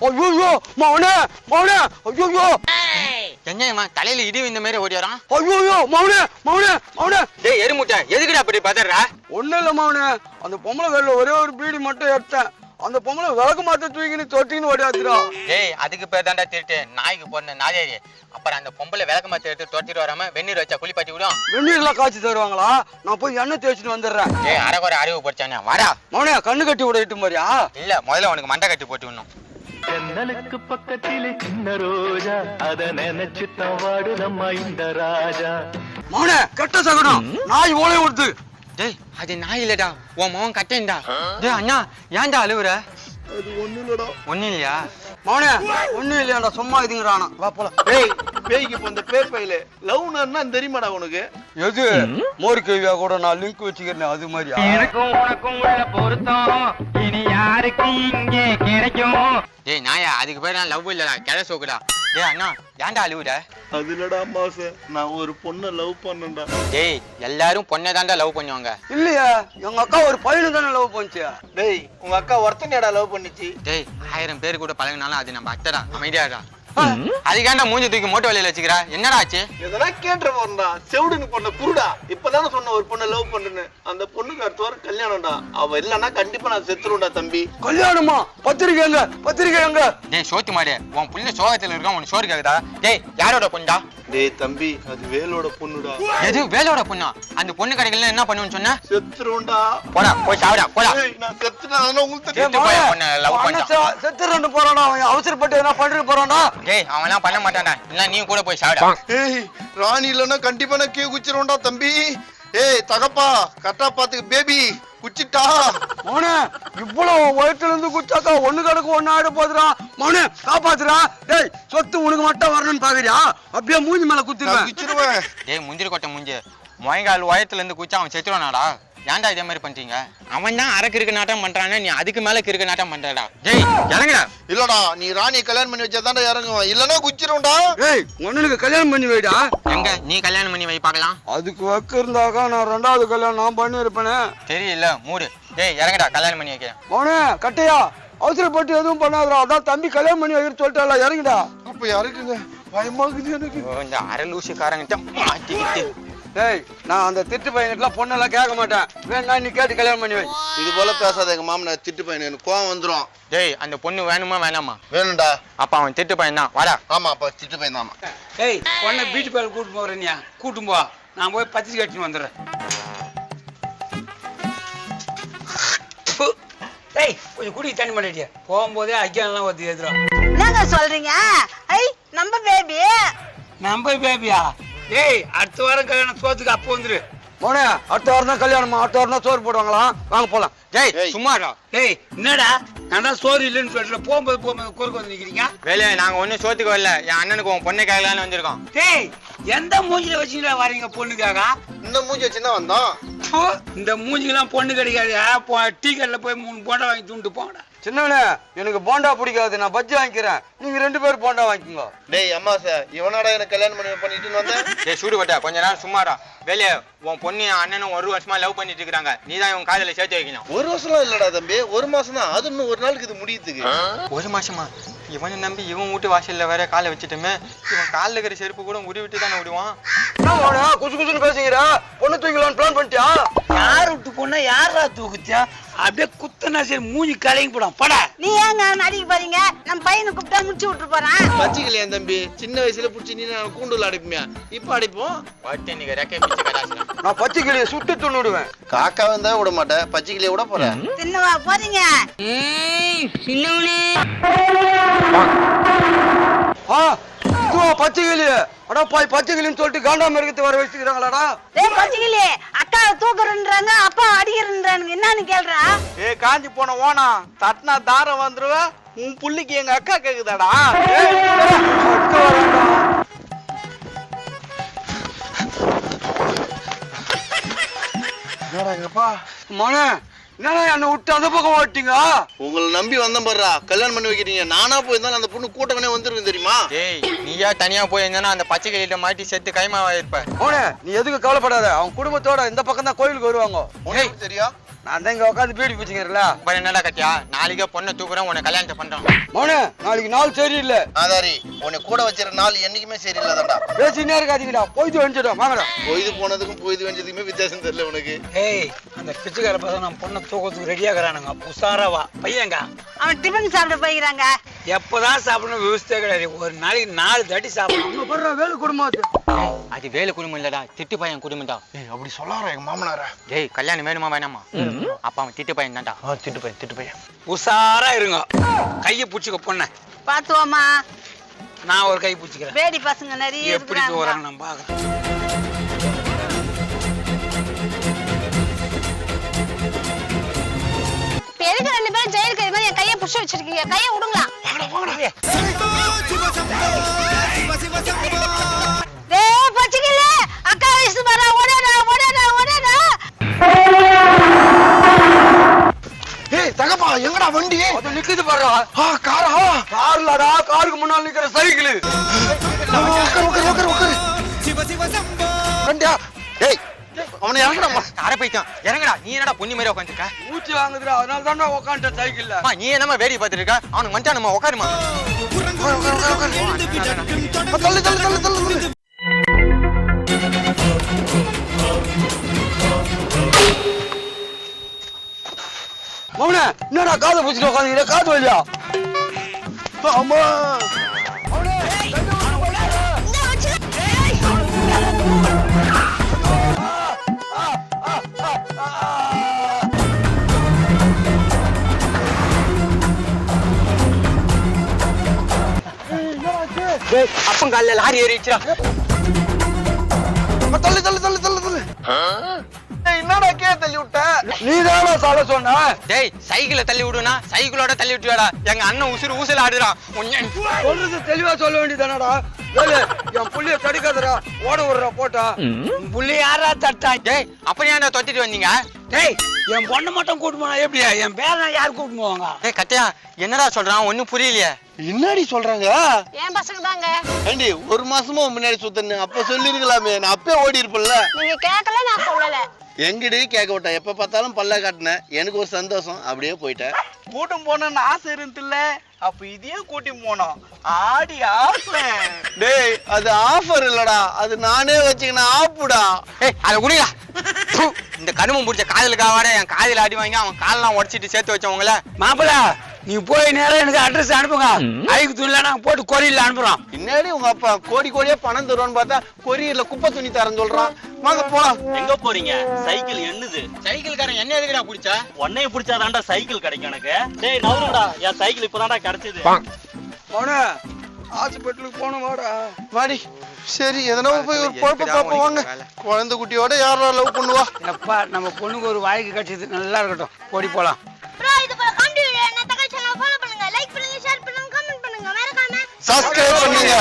ஐயோ மௌனே மௌனே ஐயோ என்னம்மா தலையில இடி இந்த மாதிரி ஓடி வரான்? ஐயோ மௌனே மௌனே மௌனே டேய் எருமுட்டை எதுக்குடா அப்படி பதறா ஒண்ணும் இல்ல மௌனே அந்த பொம்பளை கையில ஒரே ஒரு பீடி மட்டும் எடுத்தேன். அந்த பொம்பளை விளக்கு மாத்த தூக்கின்னு தொட்டின்னு ஓடியாத்துறா டேய் அதுக்கு பேர் தான்டா திருட்டு. நாய்க்கு போன நாயாரி அப்புறம் அந்த பொம்பளை விளக்கு மாத்த எடுத்து தொட்டிட்டு வராம வெந்நீர் வச்சா குளிப்பாட்டி விடும். வெந்நீர்லாம் காய்ச்சி தருவாங்களா? நான் போய் எண்ணெய் தேய்ச்சிட்டு வந்துடுறேன். டேய் அரைக்குறை அறிவு படிச்சானே வாடா. மௌனே கண்ணு கட்டி விட மாதிரியா இல்ல முதல்ல உனக்கு மண்டை கட்டி போட்டு விடணும். ஜன்னலுக்கு பக்கத்திலே சின்ன ரோஜா. அத நினைச்சுத்தான் வாடுதம்மா இந்த ராஜா. மௌனே கெட்ட சகுனம். நாய் ஓலை விடுது டேய் அது நாய் இல்லடா உன் மகன் கட்டேன்டா. டேய் அண்ணா ஏன்டா அழுவுற? அது ஒண்ணு இல்லடா ஒண்ணும் இல்லையா மௌனே ஒண்ணும் இல்லையாடா சும்மா இதுங்கிறானா வா போலாம். டேய் பேய்க்கு இப்போ இந்த பேப்பையில லவ்னா தெரியுமாடா உனக்கு? எது? மோர் கேவியா கூட நான் லிங்க் வச்சுக்கிறேன் அது மாதிரியா? எனக்கும் உனக்கும் உள்ள பொருத்தம். இனி யாருக்கு இங்கே கிடைக்கும்? டேய் நாயா அதுக்கு பேர் நான் லவ் இல்லடா கிள சோக்குடா. டேய் அண்ணா ஏன்டா அழுவுற? அதுலடா மாச நான் ஒரு பொண்ணை லவ் பண்ணேன்டா. டேய் எல்லாரும் பொண்ணை தான்டா லவ் பண்ணுவாங்க. இல்லையா? எங்க அக்கா ஒரு பையனு தானே லவ் பண்ணுச்சு. டேய் உங்க அக்கா ஒருத்தனையாடா லவ் பண்ணிச்சு. டேய் ஆயிரம் பேர் கூட பழகினாலும் அது நம்ம அத்தைடா அமைதியாடா அதுக்காண்டா மூஞ்சி தூக்கி மோட்டோ வலையில வச்சுக்கிறா. என்னடா ஆச்சு? எதனா கேட்டுற போறா செவிடுன்னு பொண்ண குருடா. இப்பதானே சொன்ன ஒரு பொண்ணை லவ் பண்ணுன்னு. அந்த பொண்ணுக்கு அடுத்த வாரம் கல்யாணம்டா. அவ இல்லன்னா கண்டிப்பா நான் செத்துருவேன்டா தம்பி. கல்யாணமா? பத்திரிக்கை எங்க பத்திரிக்கை எங்க டேய் சோத்து மாடு உன் புள்ள சோகத்துல இருக்கான் உனக்கு சோறு கேக்குதா? டேய் யாரோட பொண்ணா டேய் தம்பி அது வேலோட பொண்ணுடா. எது வேலோட பொண்ணா? அந்த பொண்ணு கடைகள்ல என்ன பண்ணுவேன்னு சொன்ன? செத்துருவேன்டா போடா போய் சாவிடா போடா. டேய் நான் செத்துனா உங்களுக்கு தெரியும். போய் பொண்ணை love அவன் பண்ணான். செ- செத்து ரெண்டு போறான்டா அவன். அவசரப்பட்டு எதனா பண்ணிட்டு போறான்டா. டேய் அவன்லாம் பண்ண மாட்டான்டா. இல்ல நீ கூட போய் சாவிடா. ஏய் ராணி இல்லைன்னா கண்டிப்பா நான் கீ குச்சிருவேன்டா தம்பி. ஏய் தகப்பா கரெக்டா பாத்துக்க பேபி குச்சிட்டா மௌனே இவ்வளவு வயிற்றுல இருந்து குச்சாக்கா ஒண்ணு கணக்கு ஒண்ணு ஆயிட போதுடா மௌனே காப்பாத்துடா. டேய் சொத்து உனக்கு மட்டும் வரணும்னு பாக்குறியா? அப்படியே மூஞ்சி மேல குத்திடுவேன். குச்சிருவேன் டேய் முந்திரி கொட்டை முஞ்சி. முயங்கால் உயரத்துல இருந்து குச்சா அவன் செத்துருவானாடா. ஏன்டா இதே மாதிரி பண்றீங்க? அவன் தான் அரை கிறுக்கு நாட்டம் பண்றானே நீ அதுக்கு மேல கிறுக்கு நாட்டம் பண்றடா. டேய் இறங்குடா. இல்லடா நீ ராணியை கல்யாணம் பண்ணி வச்சாதான்டா இறங்குவான் இல்லனா குச்சிருவேன்டா ஏய் ஒண்ணுக்கு கல்யாணம் பண்ணி வைடா. எங்க நீ கல்யாணம் பண்ணி வை பார்க்கலாம். அதுக்கு வக்கு இருந்தாக்கா நான் ரெண்டாவது கல்யாணம் நான் பண்ணி இருப்பேனே தெரியல மூடு. டேய் இறங்குடா கல்யாணம் பண்ணி வைக்கிறேன் மௌனே கட்டையா. அவசரப்பட்டு எதுவும் பண்ணாதடா. அதான் தம்பி கல்யாணம் பண்ணி வைக்கிற சொல்லிட்டால இறங்கிடா. அப்ப யாருக்குங்க பயமாக்குது எனக்கு. ஓ, இந்த அரை லூசுக்காரங்கிட்ட மாட்டிக்கிட்டு. டேய் நான் அந்த திட்டு பையனுக்குலாம் பொண்ணெல்லாம் கேட்க மாட்டேன். வேணா நீ கேட்டு கல்யாணம் பண்ணி வை. இது போல பேசாத எங்க மாமனார் திட்டு பையன் எனக்கு கோவம் வந்துரும். டேய் அந்த பொண்ணு வேணுமா வேணாமா? வேணும்டா. அப்ப அவன் திட்டு பையன் தான். வாடா. ஆமா அப்ப திட்டு பையன் தான். ஏய் உன்னை பீச் பேர் கூட்டு போறேன்யா கூட்டும் போ. நான் போய் பத்திரிக்கை கட்டின்னு வந்துடுறேன். ஏய் கொஞ்சம் குடி தண்ணி மாட்டியா போகும்போதே ஐக்கியெல்லாம் ஒருத்தி எதிரும் என்னங்க சொல்றீங்க? ஐ நம்ம பேபி நம்ம பேபியா ஏய் அடுத்த வாரம் கல்யாணம் சோத்துக்கு அப்போ வந்துரு. மோனே அடுத்த வாரம் தான் கல்யாணமா? அடுத்த வாரம் தான் சோறு போடுவாங்களாம் வாங்க போலாம். டேய் ஏய். சும்மாடா ஏய் என்னடா? நான் தான் சோறு இல்லைன்னு சொல்லிட்டு போகும்போது போகும்போது குறுக்க வந்து நிக்கிறீங்க? வேலையை நாங்க ஒண்ணும் சோத்துக்கு வரல. என் அண்ணனுக்கு உன் பொண்ணை கேட்கலான்னு வந்திருக்கோம் டேய் எந்த மூஞ்சில வச்சுங்களா வரீங்க பொண்ணுக்காக? இந்த மூஞ்சி வச்சுதான் வந்தோம். இந்த மூஞ்சிக்கெல்லாம் பொண்ணு கிடைக்காது. டீ கடையில் போய் மூணு போண்டா வாங்கி தூண்டு போங்கடா. சின்னவனே எனக்கு போண்டா பிடிக்காது நான் பஜ்ஜி வாங்கிக்கிறேன். நீங்க ரெண்டு பேரும் போண்டா வாங்கிக்கோங்க. டேய் அம்மா சார் இவனாடா எனக்கு கல்யாணம் பண்ணி பண்ணிட்டு வந்தேன். டேய் சூடு பட்டா கொஞ்ச நேரம் சும்மாடா. வேலையை உன் பொண்ணு அண்ணனும் ஒரு வருஷமா லவ் பண்ணிட்டு இருக்காங்க நீ தான் இவன் காதல சேர்த்து வைக்கணும். ஒரு வருஷம்லாம் இல்லடா தம்பி. ஒரு மாசம் தான். அது இன்னும் ஒரு நாளுக்கு இது முடியுதுக்கு. ஒரு மாசமா? இவனை நம்பி இவன் வீட்டு வாசல்ல வேற காலை வச்சுட்டுமே இவன் காலில் இருக்கிற செருப்பு கூட உரி விட்டு தானே விடுவான்? குசு குசுன்னு பேசுகிற பொண்ணு தூக்கலான்னு பிளான் பண்ணிட்டியா? யார் விட்டு போனா யாரா தூக்குத்தியா அப்படியே குத்தனா சரி மூஞ்சி கலங்கி போடும். படா. நீ ஏங்க நடிக்க போறீங்க? நம்ம பையனை கூப்பிட்டா முடிச்சு விட்டு போறான். பச்சிக்கலையா தம்பி? சின்ன வயசுல புடிச்சு நீ நான் கூண்டுல அடிப்போமியா இப்ப அடிப்போம். பட்டு நீங்க ரெக்கை பிச்சு நான் பச்சை கிளியை சுட்டு துண்ணுடுவேன் காக்கா வந்தா விட மாட்டேன் பச்சிக்கலைய விட போறேன் தின்னவா போறீங்க. ஆ இதுவா பச்சை கிளி அடா பாய் பச்சை கிளின்னு சொல்லிட்டு காண்டாம இருக்கிறது வர வச்சுக்கிறாங்களாடா. ஏய் பச்சிக்கிளி அக்காவை தூக்குறன்றாங்க அப்பா என்னன்னு கேள்றா? ஏ காஞ்சி போன ஓனா தட்டினா தாரம் வந்துருவ உன் புள்ளிக்கு எங்க அக்கா கேக்குதாடா? வரேன்டா. மோனே என்னடா என்னை விட்டு அந்த பக்கம் ஓட்டிங்க? உங்களை நம்பி வந்தேன் பாருடா. கல்யாணம் பண்ணி வைக்கிறீங்க. நானா போயிருந்தாலும் அந்த பொண்ணு கூட்டவனே வந்துருக்கும் தெரியுமா? டேய் நீயா தனியா போய் இருந்தா அந்த பச்சை கிளியிட்ட மாட்டி செத்து கைமாவா இருப்ப. மோனே நீ எதுக்கு கவலைப்படாத. அவன் குடும்பத்தோட இந்த பக்கம் தான் கோயிலுக்கு வருவாங்க. உனக்கு தெரியும்? நான் தான் இங்க உட்காந்து பீடி பிடிச்சிக்கிறல அப்புறம் என்னடா கத்தியா? நாளைக்கே பொண்ணை தூக்குறேன் உன்னை கல்யாணத்தை பண்றோம் மௌனே நாளைக்கு நாள் சரியில்லை. ஆதாரி உன்னை கூட வச்சிருக்க நாள் என்னைக்குமே சரியில்லாதான்டா பேசினே இருக்காதீங்கடா. போயிட்டு வந்துட்டோம் வாங்கடா. பொய்து போனதுக்கும் பொய்து வெஞ்சதுக்குமே வித்தியாசம் தெரியல உனக்கு. ஏய் அந்த பிச்சைக்கார பசங்க நம்ம பொண்ணை தூக்கத்துக்கு ரெடியாகிறானுங்க உஷாரா வா பையங்க அவன் டிஃபன் சாப்பிட போய்க்கிறாங்க. எப்பதான் சாப்பிடணும் விவசாய கிடையாது. ஒரு நாளைக்கு நாலு தட்டி சாப்பிடணும். பண்ற வேலை குடும்பத்து அது. வேலு குடும்பம் இல்லடா. திட்டு பையன் குடும்பம் தான். ஏய் அப்படி சொல்லாரா எங்க மாமனாரா. டேய் கல்யாணம் வேணுமா வேணாமா? அப்ப அவன் திட்டு பையன் தான்டா. ஆ திட்டு பையன் திட்டு பையன். உஷாரா இருங்க. கையை பிடிச்சிக்க பொண்ண. பாத்துவோமா நான் ஒரு கை பிடிச்சிக்கிறேன். வேடி பசங்க நிறைய எப்படி போறாங்க நான் பாக்குறேன் எதுக்கு ரெண்டு பேரும் ஜெயிலுக்கு இது மாதிரி என் கையை புடிச்சு வச்சிருக்கீங்க. கையை விடுங்களா டேய் பச்சிக்கல. அக்கா வயசு பாரா ஓடடா ஓடடா ஓடடா ஏய் தகப்பா எங்கடா வண்டி? அது நிக்குது பாருடா. ஆ காரா. கார்லடா காருக்கு முன்னால் நிக்கிற சைக்கிள். உட்காரு உட்காரு உட்காரு உட்காரு அவனை இறங்கடா அரை போயிட்டான் இறங்கடா. நீ என்னடா பொண்ணு மாதிரி உட்காந்துருக்க மூச்சு வாங்குதுடா. அதனால தான்டா உட்காந்துட்டேன் சைக்கிள்ல. அம்மா, நீ என்னமா வேடி பார்த்துட்டு இருக்க? அவனுக்கு மச்சான் நம்ம உட்காருமா தள்ளு தள்ளு தள்ளு தள்ளு என்னடா காதை பிடிச்சிட்டு உட்காந்துக்கிற காது வழியா ஆமா. அப்பன் காலில் லாரி ஏறிடுச்சுடா. தள்ளு தள்ளு தள்ளு தள்ளு தள்ளு. என்னடா கே தள்ளி விட்ட நீ தானே சொல்ல சொன்ன. டேய் சைக்கிளை தள்ளி விடுனா சைக்கிளோட தள்ளி விட்டுவாடா எங்க அண்ணன் உசுறு ஊசல் ஆடுறான் சொல்றது தெளிவா சொல்ல வேண்டியதானடா ஏலே என் புள்ளிய தடுக்காதடா ஓட விடுறா போட்டா. புள்ளி யாரா தட்டா? டேய் அப்புறம் ஏன்டா தொட்டிட்டு வந்தீங்க? டேய் என் பொண்ணை மட்டும் கூட்டு போனா எப்படியா? என் பேரனை யார் கூட்டு போவாங்க? டேய் கத்தியா என்னடா சொல்றான்? ஒண்ணும் புரியலையே. என்னடி சொல்றாங்க? என் பசங்க தாங்க. ஏண்டி ஒரு மாசமா முன்னாடி சுத்தன்னு அப்ப சொல்லிருக்கலாமே. நான் அப்பே ஓடி இருப்பேன்ல நீங்க கேட்கல நான் சொல்லல. எங்கடி கேட்க விட்டேன். எப்ப பார்த்தாலும் பல்ல காட்டினேன். எனக்கு ஒரு சந்தோஷம். அப்படியே போயிட்டேன். கூட்டம் போனோம்னு ஆசை இருந்துல அப்ப இதையும் கூட்டி போனோம். ஆடி ஆசை டேய் அது ஆஃபர் இல்லடா. அது நானே வச்சுக்கின ஆப்புடா. ஏய் அதை குடிடா. இந்த கருமம் பிடிச்ச காதலுக்காக என் காதில் அடி வாங்கி அவன் காலெல்லாம் உடச்சிட்டு சேர்த்து வச்சவங்கள. மாப்பிள நீ போய் நேரம் எனக்கு அட்ரஸ் அனுப்புங்க. ஐக்கு துணில நாங்க போட்டு கொரியல அனுப்புறோம். பின்னாடி உங்க அப்பா கோடி கோடியா பணம் தருவான்னு பார்த்தா கொரியர்ல குப்பை துணி தரேன்னு சொல்றான். வாங்க போலாம். எங்க போறீங்க? சைக்கிள் என்னது? சைக்கிள்காரன் என்ன எதுக்குடா பிடிச்சா? உன்னைய பிடிச்சாதான்டா சைக்கிள் கிடைக்கும் எனக்கு. டேய் நவருடா என் சைக்கிள் இப்பதான்டா கிடைச்சது. மௌனே ஹாஸ்பிட்டலுக்கு போகணும் வாடா. வாடி. சரி எதனா போய் ஒரு பொழப்ப பாப்போம் வாங்க. குழந்தை குட்டியோட யாரா லவ் பண்ணுவா? எப்பா நம்ம பொண்ணுக்கு ஒரு வாழ்க்கை கிடைச்சது நல்லா இருக்கட்டும். ஓடி போலாம். ப்ரோ இது போல காமெடி வீடியோ என்ன தகவல் சேனல் ஃபாலோ பண்ணுங்க லைக் பண்ணுங்க ஷேர் பண்ணுங்க கமெண்ட் பண்ணுங்க. மறக்காம சப்ஸ்கிரைப் பண்ணுங்க.